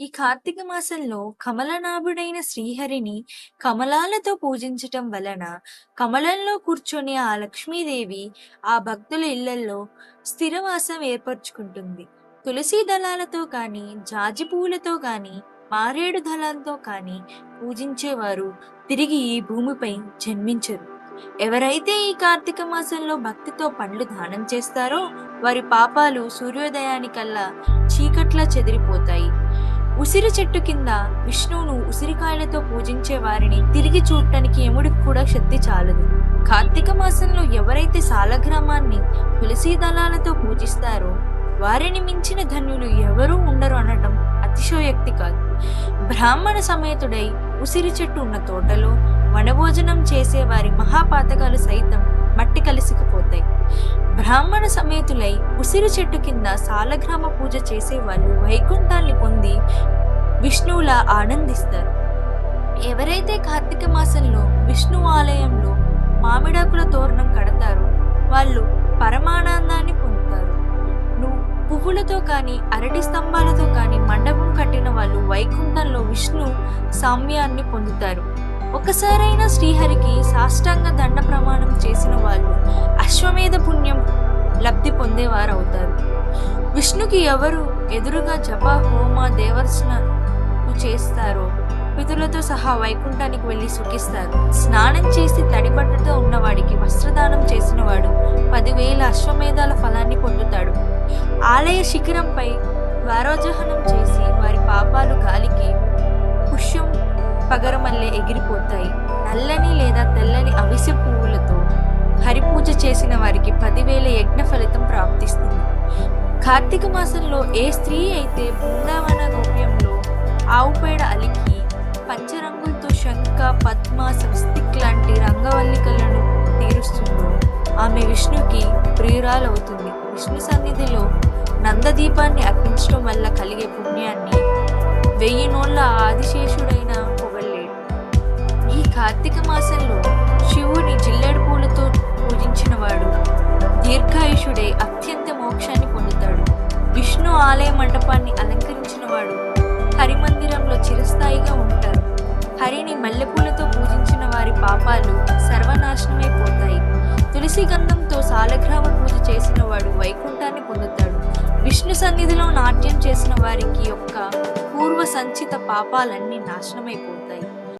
ఈ కార్తీక మాసంలో కమలనాభుడైన శ్రీహరిని కమలాలతో పూజించటం వలన కమలంలో కూర్చొని ఆ లక్ష్మీదేవి ఆ భక్తుల ఇళ్ళలో స్థిరవాసం ఏర్పరచుకుంటుంది. తులసి దళాలతో కానీ జాజి పువ్వులతో కానీ మారేడు దళాలతో కానీ పూజించేవారు తిరిగి ఈ భూమిపై జన్మించరు. ఎవరైతే ఈ కార్తీక మాసంలో భక్తితో పండ్లు దానం చేస్తారో వారి పాపాలు సూర్యోదయానికల్లా చీకట్లా చెదిరిపోతాయి. ఉసిరి చెట్టు కింద విష్ణువును ఉసిరికాయలతో పూజించే వారిని తిరిగి చూడటానికి యముడికి కూడా శక్తి చాలదు. కార్తీక మాసంలో ఎవరైతే సాలగ్రామాన్ని తులసీ దళాలతో పూజిస్తారో వారిని మించిన ధన్యులు ఎవరూ ఉండరు అనటం అతిశయోక్తి కాదు. బ్రాహ్మణ సమేతుడై ఉసిరి చెట్టు ఉన్న తోటలో వనభోజనం చేసే వారి మహాపాతకాలు సైతం సమేతులై ఉసిరి చెట్టు కింద సాలగ్రామ పూజ చేసే వాళ్ళు వైకుంఠాన్ని పొంది విష్ణువులా ఆనందిస్తారు. ఎవరైతే కార్తీక మాసంలో విష్ణు ఆలయంలో మామిడాకుల తోరణం కడతారో వాళ్ళు పరమానందాన్ని పొందుతారు. నువ్వు పువ్వులతో కానీ అరటి స్తంభాలతో కానీ మండపం కట్టిన వాళ్ళు వైకుంఠంలో విష్ణు సామ్యాన్ని పొందుతారు. ఒకసారైనా శ్రీహరికి సాష్టాంగ దండ ప్రమాణం చేసిన వాళ్ళు అశ్వమేధ పుణ్యం విష్ణుకి ఎవరు ఎదురుగా జప హోమ దేవర్శనలు చేస్తారో పితులతో సహా వైకుంఠానికి వెళ్ళి సుఖిస్తారు. స్నానం చేసి తడిబట్టతో ఉన్నవాడికి వస్త్రదానం చేసినవాడు పదివేల అశ్వమేధాల ఫలాన్ని పొందుతాడు. ఆలయ శిఖరంపై ద్వారోజహనం చేసి వారి పాపాలు గాలికి పుష్యం పగరమల్లే ఎగిరిపోతాయి. నల్లని లేదా తెల్లని అవిసె పువ్వులతో హరిపూజ చేసిన వారికి పదివేల యజ్ఞ ఫలితం ప్రాప్తి. కార్తీక మాసంలో ఏ స్త్రీ అయితే బృందావన గోప్యంలో ఆవు పేడ అలికి పంచరంగులతో శంఖ పద్మ స్వస్తిక్ లాంటి రంగవల్లికలను తీరుస్తుందో ఆమె విష్ణుకి ప్రియురాలవుతుంది. విష్ణు సన్నిధిలో నందదీపాన్ని అర్పించడం వల్ల కలిగే పుణ్యాన్ని వెయ్యి నోళ్ళ ఆదిశేష ఆలయ మండపాన్ని అలంకరించిన వాడు హరిమందిరంలో చిరస్థాయిగా ఉంటారు. హరిని మల్లెపూలతో పూజించిన వారి పాపాలు సర్వనాశనమైపోతాయి తులసి గంధంతో సాలగ్రామ పూజ చేసిన వాడు వైకుంఠాన్ని పొందుతాడు. విష్ణు సన్నిధిలో నాట్యం చేసిన వారికి యొక్క పూర్వ సంచిత పాపాలన్నీ నాశనమైపోతాయి